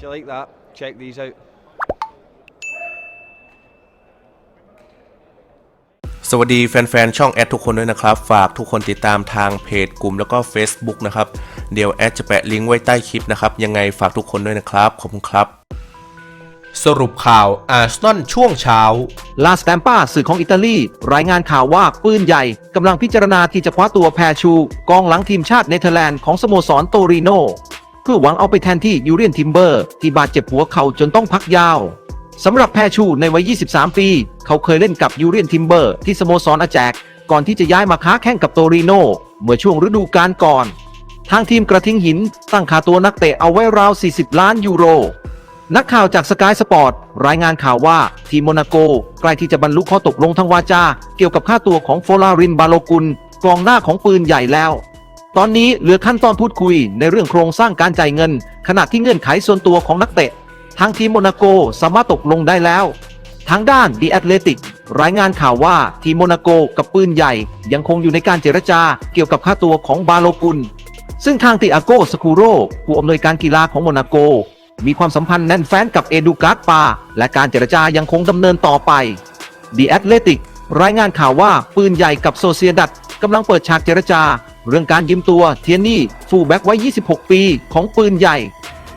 If you like that, check these out. สวัสดีแฟนๆ ช่องแอดทุกคนด้วยนะครับ ฝากทุกคนติดตามทางเพจกลุ่มแล้วก็ Facebook นะครับ เดี๋ยวแอดจะแปะลิงก์ไว้ใต้คลิปนะครับ ยังไงฝากทุกคนด้วยนะครับ ขอบคุณครับ สรุปข่าวอาร์เซนอลช่วงเช้า ลาสแตมปาสื่อของอิตาลี รายงานข่าวว่าปืนใหญ่กำลังพิจารณาที่จะคว้าตัวแพรชู กองหลังทีมชาติเนเธอร์แลนด์ของสโมสรโตริโน เพื่อหวังเอาไปแทนที่ยูเรียนทิมเบอร์ ที่บาดเจ็บหัวเข่าจนต้องพักยาวสำหรับแพชูในวัย 23 ปี เขาเคยเล่นกับยูเรียนทิมเบอร์ที่สโมสรอาแจก ก่อนที่จะย้ายมาค้าแข่งกับโตริโนเมื่อช่วงฤดูกาลก่อน ทางทีมกระทิงหิน ตั้งค่าตัวนักเตะเอาไว้ราว 40 ล้านยูโร นักข่าวจากสกายสปอร์ตรายงานข่าวว่าทีมโมนาโกใกล้ที่จะบรรลุข้อตกลงทางวาจา เกี่ยวกับค่าตัวของโฟลารินบาโลกุลกองหน้าของปืนใหญ่แล้ว ตอนนี้เหลือขั้นตอนพูดคุยในเรื่องโครงสร้างการจ่ายเงิน ขณะที่เงื่อนไขส่วนตัวของนักเตะ ทางทีมโมนาโกสามารถตกลงได้แล้ว ทางด้านดีแอตเลติกรายงานข่าวว่าทีมโมนาโกกับปืนใหญ่ ยังคงอยู่ในการเจรจาเกี่ยวกับค่าตัวของบาโลกุล ซึ่งทางติอาโกสคูโรผู้อำนวยการกีฬาของโมนาโก มีความสัมพันธ์แน่นแฟ้นกับเอดูการ์ดปา และการเจรจายังคงดำเนินต่อไปดีแอตเลติกรายงานข่าวว่าปืนใหญ่กับโซเซียดัตกำลังเปิดฉากเจรจา เรื่องการยืมตัวเทียนนี่ฟูแบ็กไว้ 26 ปีของปืนใหญ่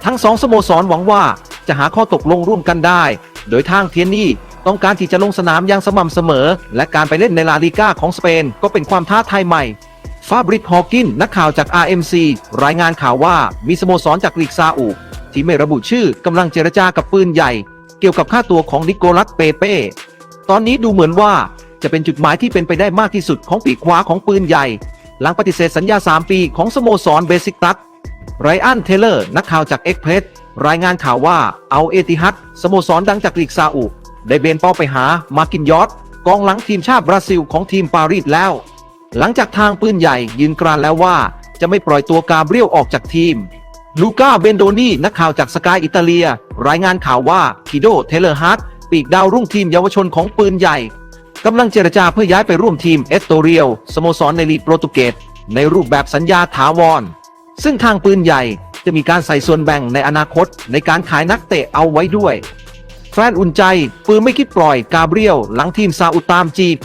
ทั้งสองสโมสรหวังว่าจะหาข้อตกลงร่วมกันได้ โดยทางเทียนนี่ต้องการที่จะลงสนามอย่างสม่ำเสมอ และการไปเล่นในลาลิก้าของสเปนก็เป็นความท้าทายใหม่ ฟาบริกฮอกินนักข่าวจาก RMC รายงานข่าวว่ามีสโมสรจากลีกซาอุที่ไม่ระบุชื่อกำลังเจรจากับปืนใหญ่ เกี่ยวกับค่าตัวของนิโกลัสเปเป้ ตอนนี้ดูเหมือนว่าจะเป็นจุดหมายที่เป็นไปได้มากที่สุดของปีกขวาของปืนใหญ่ หลังปฏิเสธสัญญา 3 ปีของสโมสรเบสิกตัสไรอันเทเลอร์ นักข่าวจากเอ็กเพรสรายงานข่าวว่าเอาเอติฮัดสโมสรดังจากลีกซาอุ ได้เบนเป้าไปหามากินยอตกองหลังทีมชาติบราซิลของทีมปารีสแล้ว หลังจากทางปืนใหญ่ยืนกรานแล้วว่าจะไม่ปล่อยตัวกาเบรียลออกจากทีม ลูก้าเบนโดนีนักข่าวจากสกายอิตาเลีย รายงานข่าวว่าคิโดเทเลอร์ฮาร์ตปีกดาวรุ่งทีมเยาวชนของปืนใหญ่ กำลังเจรจาเพื่อย้ายไปร่วมทีมเอสโตเรียลสโมสรในลีกโปรตุเกสในรูปแบบสัญญาถาวร ซึ่งทางปืนใหญ่จะมีการใส่ส่วนแบ่งในอนาคตในการขายนักเตะเอาไว้ด้วย แฟนอุ่นใจ ปืนไม่คิดปล่อยกาเบรียลหลังทีมซาอุตามจีบ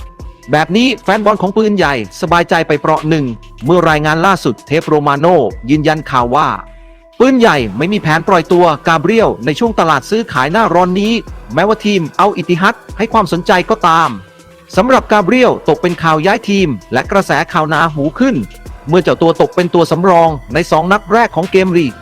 แบบนี้แฟนบอลของปืนใหญ่สบายใจไปเปราะหนึ่ง เมื่อรายงานล่าสุดเทปโรมาโนยืนยันข่าวว่า ปืนใหญ่ไม่มีแผนปล่อยตัวกาเบรียลในช่วงตลาดซื้อขายหน้าร้อนนี้ แม้ว่าทีมเอาอิติฮัดให้ความสนใจก็ตาม สำหรับกาเบรียลตกเป็นข่าวย้ายทีม และกระแสข่าวหนาหูขึ้น เมื่อเจ้าตัวตกเป็นตัวสำรองใน 2 นัดแรกของเกมลีก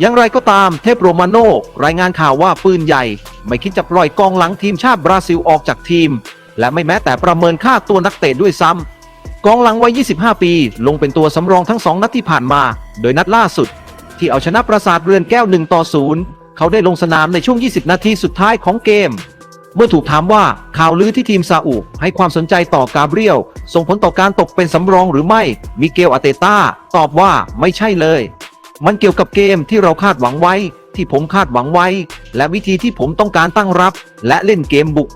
อย่างไรก็ตามเทพโรมาโนรายงานข่าวว่าปืนใหญ่ ไม่คิดจะปล่อยกองหลังทีมชาติบราซิลออกจากทีม และไม่แม้แต่ประเมินค่าตัวนักเตะด้วยซ้ำกองหลังวัย 25 ปี ลงเป็นตัวสำรองทั้ง 2 นัดที่ผ่านมา โดยนัดล่าสุด ที่เอาชนะปราสาทเรือนแก้ว 1 ต่อ 0 เขาได้ลงสนามในช่วง 20 นาทีสุดท้ายของเกม เมื่อถูกถามว่าข่าวลือที่ทีมซาอุให้ความสนใจต่อกาเบรียลส่งผลต่อการตกเป็นสำรองหรือไม่ มิเกลอาเตต้าตอบว่าไม่ใช่เลย มันเกี่ยวกับเกมที่เราคาดหวังไว้ ที่ผมคาดหวังไว้ และวิธีที่ผมต้องการตั้งรับ และเล่นเกมบุก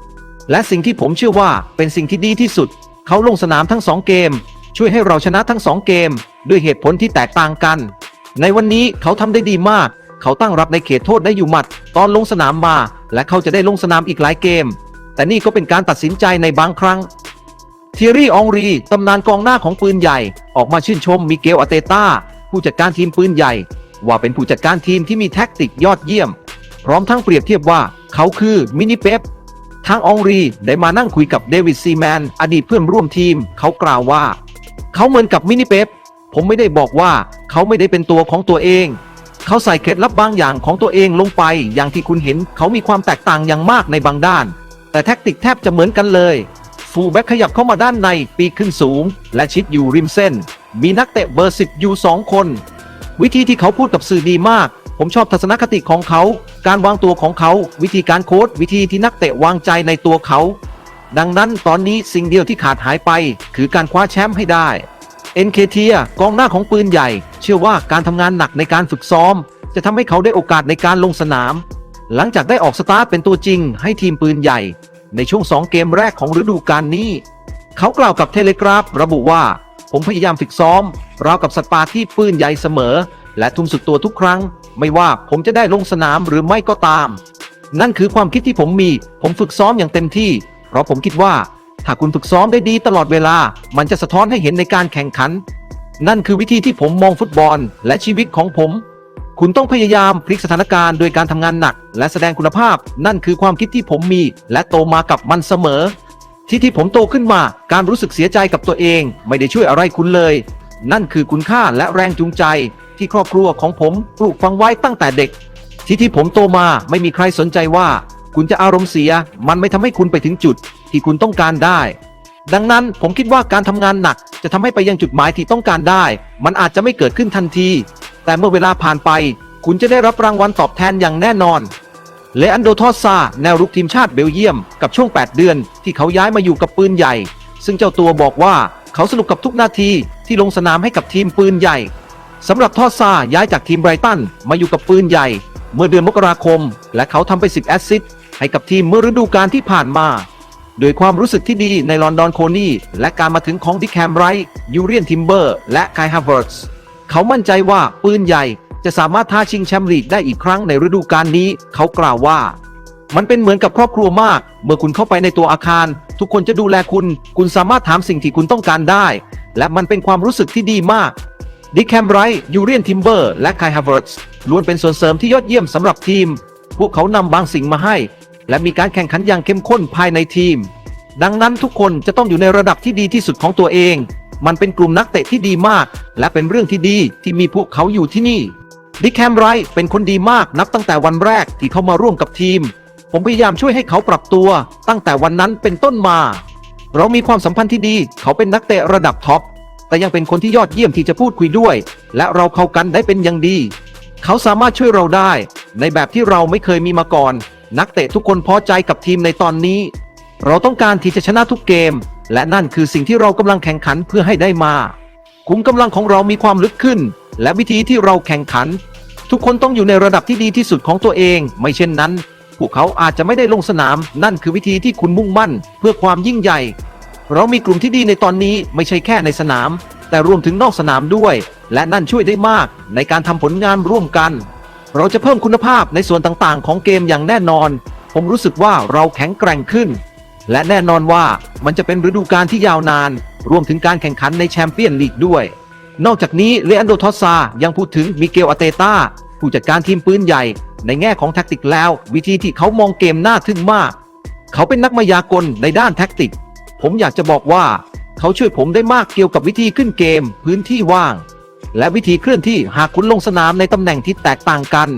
และสิ่งที่ผมเชื่อว่าเป็นสิ่งที่ดีที่สุด เขาลงสนามทั้งสองเกม ช่วยให้เราชนะทั้งสองเกม ด้วยเหตุผลที่แตกต่างกัน ในวันนี้เขาทำได้ดีมาก เขาตั้งรับในเขตโทษได้อยู่หมัด ตอนลงสนามมา และเขาจะได้ลงสนามอีกหลายเกม แต่นี่ก็เป็นการตัดสินใจในบางครั้งเทียรี่อองรีตำนานกองหน้าของปืนใหญ่ ออกมาชื่นชมมิเกลอาเตต้า ผู้จัดการทีมปืนใหญ่ ว่าเป็นผู้จัดการทีมที่มีแท็กติกยอดเยี่ยม พร้อมทั้งเปรียบเทียบว่าเขาคือมินิเป๊ปทางอองรีได้มานั่งคุยกับเดวิดซีแมนอดีตเพื่อนร่วมทีม เขากล่าวว่า เขาเหมือนกับมินิเป๊ปผมไม่ได้บอกว่าเขาไม่ได้เป็นตัวของตัวเอง เขาใส่เคล็ดลับบางอย่างของตัวเองลงไป อย่างที่คุณเห็นเขามีความแตกต่างอย่างมากในบางด้าน แต่แท็กติกแทบจะเหมือนกันเลยฟูแบ็คขยับเข้ามาด้านในปีขึ้นสูง และชิดอยู่ริมเส้น มีนักเตะเบอร์สิบอยู่สองคน วิธีที่เขาพูดกับสื่อดีมาก ผมชอบทัศนคติของเขา การวางตัวของเขา วิธีการโค้ดวิธีที่นักเตะวางใจในตัวเขา ดังนั้นตอนนี้สิ่งเดียวที่ขาดหายไป คือการคว้าแชมป์ให้ได้ เอ็นเคเทียกองหน้าของปืนใหญ่ เชื่อว่าการทำงานหนักในการฝึกซ้อม จะทำให้เขาได้โอกาสในการลงสนาม หลังจากได้ออกสตาร์ทเป็นตัวจริงให้ทีมปืนใหญ่ ในช่วง 2 เกมแรกของฤดูกาลนี้ เขากล่าวกับเทเลกราฟ ระบุว่า ผมพยายามฝึกซ้อมราวกับสัตว์ป่าที่ปืนใหญ่เสมอ และทุ่มสุดตัวทุกครั้ง ไม่ว่าผมจะได้ลงสนามหรือไม่ก็ตาม นั่นคือความคิดที่ผมมี ผมฝึกซ้อมอย่างเต็มที่ เพราะผมคิดว่า ถ้าคุณฝึกซ้อมได้ดีตลอดเวลา มันจะสะท้อนให้เห็นในการแข่งขัน นั่นคือวิธีที่ผมมองฟุตบอล และชีวิตของผม คุณต้องพยายามพลิกสถานการณ์โดยการทำงานหนัก และแสดงคุณภาพ นั่นคือความคิดที่ผมมี และโตมากับมันเสมอ ที่ที่ผมโตขึ้นมา การรู้สึกเสียใจกับตัวเอง ไม่ได้ช่วยอะไรคุณเลย นั่นคือคุณค่าและแรงจูงใจ ที่ครอบครัวของผมปลูกฝังไว้ตั้งแต่เด็ก ที่ที่ผมโตมาไม่มีใครสนใจว่า คุณจะอารมณ์เสีย มันไม่ทำให้คุณไปถึงจุด ที่คุณต้องการได้ ดังนั้นผมคิดว่าการทำงานหนักจะทำให้ไปยังจุดหมายที่ต้องการได้ มันอาจจะไม่เกิดขึ้นทันที แต่เมื่อเวลาผ่านไป คุณจะได้รับรางวัลตอบแทนอย่างแน่นอนเลอันโดทอสซาแนวรุกทีมชาติเบลเยียมกับช่วง 8 เดือน ที่เขาย้ายมาอยู่กับปืนใหญ่ ซึ่งเจ้าตัวบอกว่าเขาสนุกกับทุกนาทีที่ลงสนามให้กับทีมปืนใหญ่สำหรับทอสซาย้ายจากทีมไบรตันมาอยู่กับปืนใหญ่ เมื่อเดือนมกราคม และเขาทำไป 10 แอสซิสต์ให้กับทีมเมื่อฤดูกาลที่ผ่านมา โดยความรู้สึกที่ดีในลอนดอนโคนี่และการมาถึงของดิแคมไรท์ยูเรียนทิมเบอร์และไคฮาเวิร์ตส์เขามั่นใจว่าปืนใหญ่จะสามารถท้าชิงแชมป์ลีกได้อีกครั้งในฤดูกาลนี้ เขากล่าวว่า มันเป็นเหมือนกับครอบครัวมาก เมื่อคุณเข้าไปในตัวอาคาร ทุกคนจะดูแลคุณ คุณสามารถถามสิ่งที่คุณต้องการได้ และมันเป็นความรู้สึกที่ดีมากดิแคมไรท์ยูเรียนทิมเบอร์และไคฮาเวิร์ตส์ล้วนเป็นส่วนเสริมที่ยอดเยี่ยมสำหรับทีม พวกเขานำบางสิ่งมาให้ และมีการแข่งขันอย่างเข้มข้นภายในทีม ดังนั้นทุกคนจะต้องอยู่ในระดับที่ดีที่สุดของตัวเอง มันเป็นกลุ่มนักเตะที่ดีมาก และเป็นเรื่องที่ดีที่มีพวกเขาอยู่ที่นี่ดิแคมไรท์เป็นคนดีมากนับตั้งแต่วันแรกที่เขามาร่วมกับทีม ผมพยายามช่วยให้เขาปรับตัว ตั้งแต่วันนั้นเป็นต้นมา เรามีความสัมพันธ์ที่ดี เขาเป็นนักเตะระดับท็อป แต่ยังเป็นคนที่ยอดเยี่ยมที่จะพูดคุยด้วย และเราเข้ากันได้เป็นอย่างดี เขาสามารถช่วยเราได้ ในแบบที่เราไม่เคยมีมาก่อน นักเตะทุกคนพอใจกับทีมในตอนนี้ เราต้องการที่จะชนะทุกเกม และนั่นคือสิ่งที่เรากำลังแข่งขันเพื่อให้ได้มา ขุมกำลังของเรามีความลึกขึ้น และวิธีที่เราแข่งขัน ทุกคนต้องอยู่ในระดับที่ดีที่สุดของตัวเอง ไม่เช่นนั้น พวกเขาอาจจะไม่ได้ลงสนาม นั่นคือวิธีที่คุณมุ่งมั่น เพื่อความยิ่งใหญ่ เรามีกลุ่มที่ดีในตอนนี้ไม่ใช่แค่ในสนาม แต่รวมถึงนอกสนามด้วย และนั่นช่วยได้มากในการทำผลงานร่วมกัน เราจะเพิ่มคุณภาพในส่วนต่างๆ ของเกมอย่างแน่นอน ผมรู้สึกว่าเราแข็งแกร่งขึ้น และแน่นอนว่ามันจะเป็นฤดูกาลที่ยาวนาน รวมถึงการแข่งขันในแชมเปี้ยนลีกด้วย นอกจากนี้เลอันโดทอซายังพูดถึงมิเกลอาเตตาผู้จัดการทีมปืนใหญ่ ในแง่ของแท็กติกแล้ว วิธีที่เขามองเกมน่าทึ่งมาก เขาเป็นนักมายากลในด้านแท็กติก ผมอยากจะบอกว่า เขาช่วยผมได้มากเกี่ยวกับวิธีขึ้นเกม พื้นที่ว่าง และวิธีเคลื่อนที่หากคุณลงสนามในตำแหน่งที่แตกต่างกัน